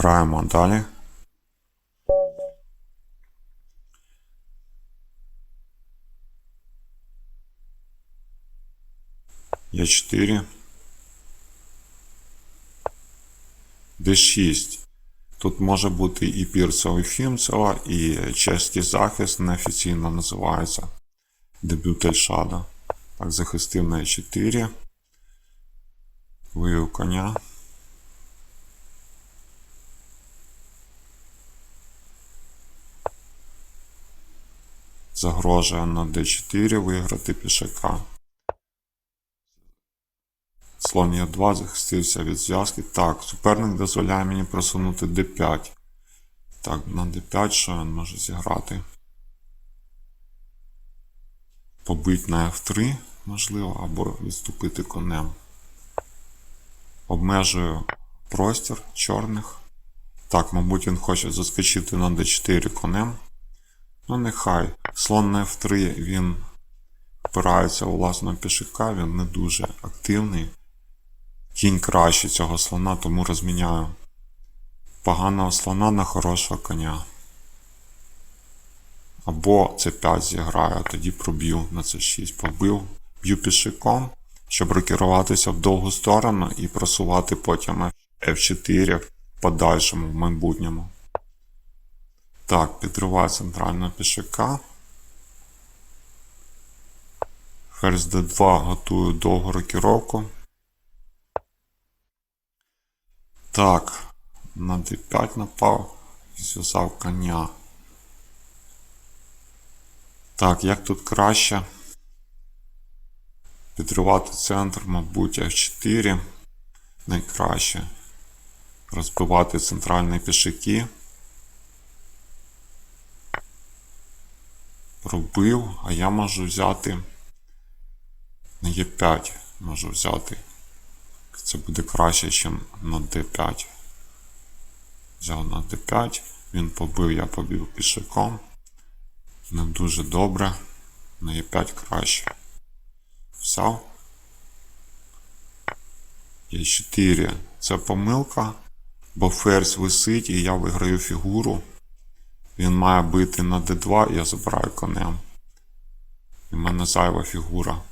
Граємо далі. Є 4. Д6. Тут може бути і пірсовий фімцева, і чеський захист неофіційно називається дебют Ельшада. Так, захистив на Е4. Вивів коня. Загрожує на d4 виграти пішака. Слон Е2 захистився від зв'язки. Так, суперник дозволяє мені просунути d5. Так, на d5 що він може зіграти? Побить на f3, можливо, або відступити конем. Обмежую простір чорних. Так, мабуть, він хоче заскочити на d4 конем. Ну, нехай. Слон на f3 він впирається у власного пішака, він не дуже активний. Кінь краще цього слона, тому розміняю поганого слона на хорошого коня. Або c5 зіграю, а тоді проб'ю на c6. Побив, б'ю пішиком, щоб рокеруватися в довгу сторону і просувати потім f4 в подальшому, в майбутньому. Так, підриваю центрального пішака. Ферзь d2 готую довгу рокіровку. Так, на d5 напав і зв'язав коня. Так, як тут краще? Підривати центр, мабуть, F4 найкраще. Розбивати центральні пішаки. Пробив, а я можу взяти на Е5 можу взяти. Це буде краще, ніж на D5. Взяв на D5, він побив, я побив пішаком. Не дуже добре. На Е5 краще. Взяв. Е4. Це помилка, бо ферзь висить і я виграю фігуру. Він має бити на d2, я забираю конем. І в мене зайва фігура.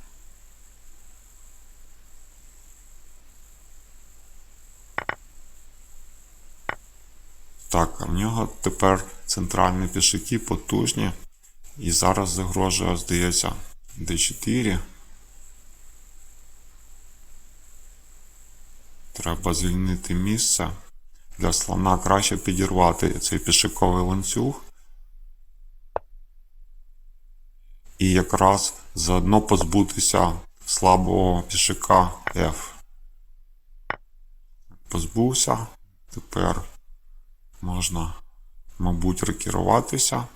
Так, а в нього тепер центральні пішаки потужні. І зараз загрожує, здається, d4. Треба звільнити місце. Для слона краще підірвати цей пішаковий ланцюг. І якраз заодно позбутися слабого пішака F. Позбувся. Тепер можна, мабуть, рекеруватися.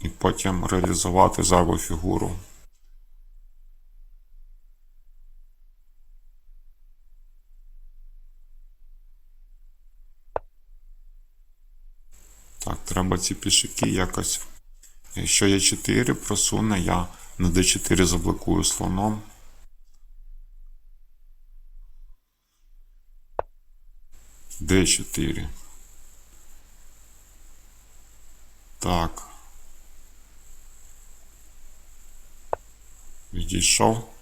І потім реалізувати зайву фігуру. Треба ці пішаки якось. Якщо є 4 просуне, я на d4 заблокую слоном. d4. Так. Відійшов.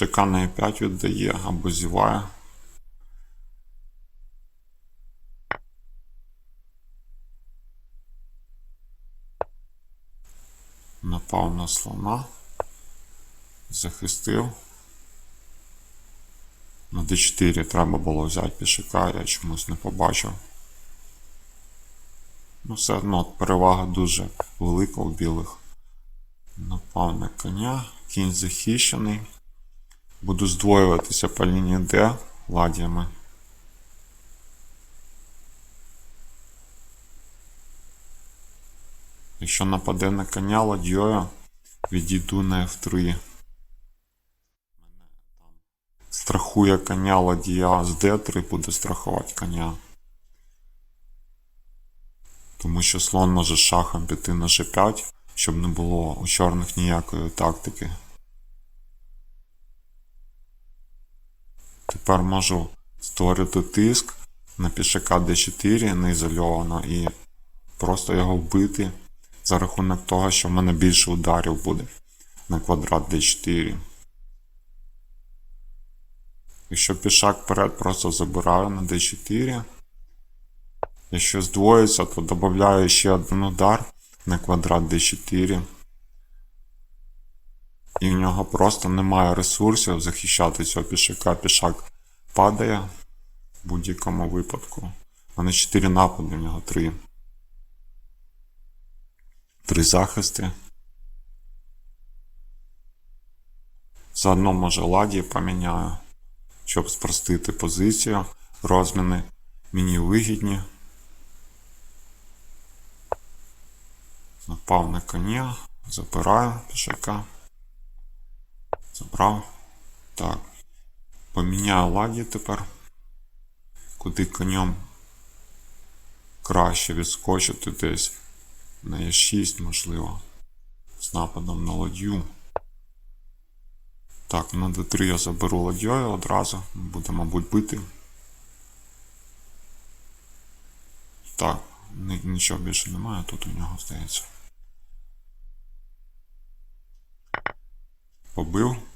Пішака на e5 віддає або зіває. Напав на слона. Захистив. На d4 треба було взяти пішака, я чомусь не побачив. Ну, все одно перевага дуже велика у білих. Напав на коня, кінь захищений. Буду здвоюватися по лінії D ладіями. Якщо нападе на коня ладьою, відійду на F3. Страхує коня ладія з D3, буде страхувати коня. Тому що слон може шахом піти на G5, щоб не було у чорних ніякої тактики. Тепер можу створити тиск на пішака d4 неізольовано і просто його вбити за рахунок того, що в мене більше ударів буде на квадрат d4. Якщо пішак вперед просто забираю на d4. Якщо здвоїться, то додаю ще один удар на квадрат d4. І в нього просто немає ресурсів захищати цього пішака. Пішак падає в будь-якому випадку. А на 4 напади в нього 3. 3 захисти. Заодно може ладі поміняю, щоб спростити позицію. Розміни мені вигідні. Напав на коня, запираю пішака. Забрав. Так. Поміняю ладі тепер. Куди конем краще відскочити десь на Е6, можливо. З нападом на ладью. Так, на d3 я заберу ладьою одразу. Буде, мабуть, бити. Так, нічого більше немає, тут у нього здається. Побив.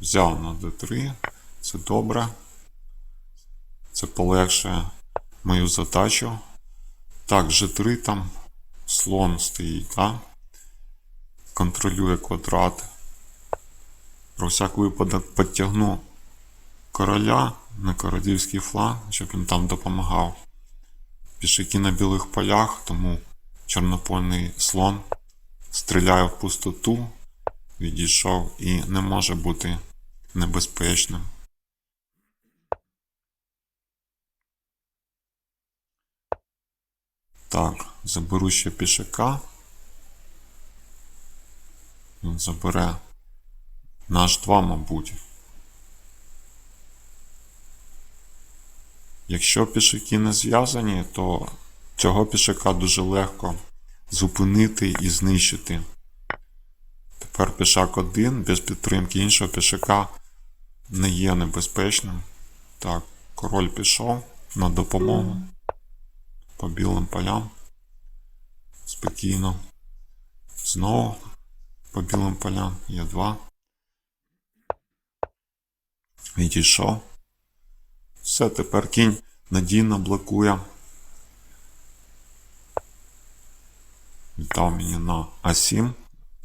Взяв на d3. Це добре. Це полегшує мою задачу. Так, G3 там слон стоїть, так? Контролює квадрат. Про всяк випадок підтягну короля на королівський фланг, щоб він там допомагав. Пішаки на білих полях, тому чорнопольний слон стріляє в пустоту, відійшов і не може бути небезпечним. Так, заберу ще пішака. Він забере наш 2, мабуть. Якщо пішаки не зв'язані, то цього пішака дуже легко зупинити і знищити. Тепер пішак 1 без підтримки іншого пішака не є небезпечним. Так, король пішов на допомогу по білим полям. Спокійно. Знову по білим полям є 2. Відійшов. Все, тепер кінь надійно блокує. Віддав мені на А7.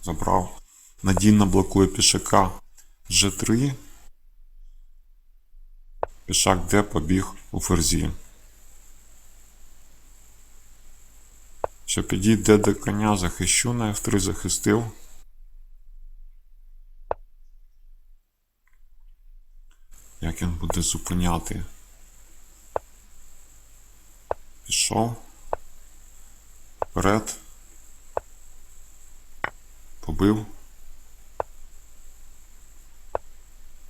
Забрав. Надійно блокує пішака G3. Пішак Д побіг у ферзі. Що підійде до коня, захищу на F3 захистив. Як він буде зупиняти? Пішов. Вперед. Побив.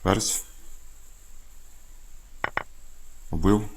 Ферзь. Побив.